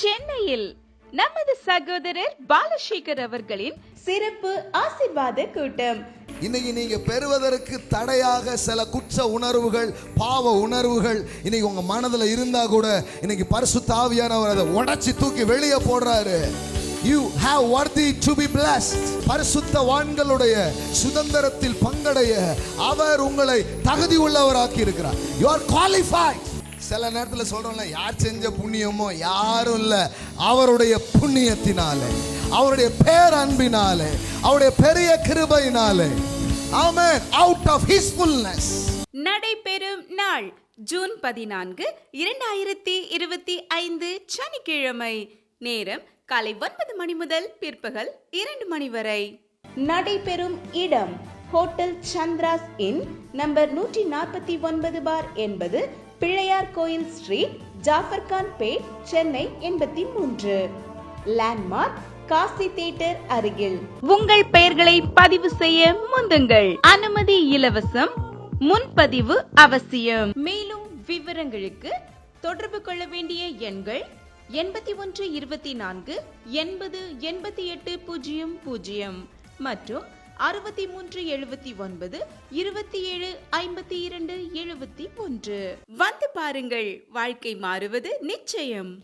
சென்னையில் நமது சகோதரர் பாலசேகர் அவர்களின் சிறப்பு ஆசிர்வாத கூட்டம். இன்னைக்கு நீங்க பெறுவதற்கு தடையாக சில குற்ற உணர்வுகள் பாவ உணர்வுகள் இன்னைக்கு உங்க மனதுல இருந்தா கூட இன்னைக்கு பரிசுத்த ஆவியானவர் அதை உடச்சி தூக்கி வெளியே போடுறாரு. You have worthy to be bless பரிசுத்த வான்களுடைய சுதந்திரத்தில் பங்கடைய அவர் உங்களை தகுதி உள்ளவராக்கி இருக்கிறார். யூ ஆர் குவாலிஃபைட் சில நேரத்தில் சொல்கிறோம்ல யார் செஞ்ச புண்ணியமோ யாரும் இல்லை. அவருடைய புண்ணியத்தினாலே அவருடைய பேர் அன்பினாலே அவருடைய பெரிய கிருபையினாலே. Amen out of his fullness நடைபெறும் நாள் ஜூன் பதினான்கு இரண்டாயிரத்தி இருபத்தி ஐந்து சனிக்கிழமை. நேரம் காலை ஒன்பது மணி முதல் பிற்பகல் இரண்டு மணி வரை. நடைபெறும் இடம் ஹோட்டல் சந்திராஸ் இன் நம்பர் நூற்றி நாற்பத்தி ஒன்பது பார் என்பது பிள்ளையார் கோயில் ஸ்ட்ரீட் ஜாஃபர்கான் பேட் சென்னை எண்பத்தி மூன்று. லேண்ட்மார்க் காசி தியேட்டர் அருகில். உங்கள் பெயர்களை பதிவு செய்ய முந்துங்கள். அனுமதி இலவசம் முன்பதிவு அவசியம். மேலும் விவரங்களுக்கு தொடர்பு கொள்ள வேண்டிய எண்கள் எண்பத்தி ஒன்று இருபத்தி நான்கு எண்பது எண்பத்தி எட்டு பூஜ்ஜியம் பூஜ்ஜியம் மற்றும் அறுபத்தி மூன்று எழுபத்தி ஒன்பது இருபத்தி ஏழு ஐம்பத்தி இரண்டு எழுபத்தி ஒன்று. வந்து பாருங்கள் வாழ்க்கை மாறுவது நிச்சயம்.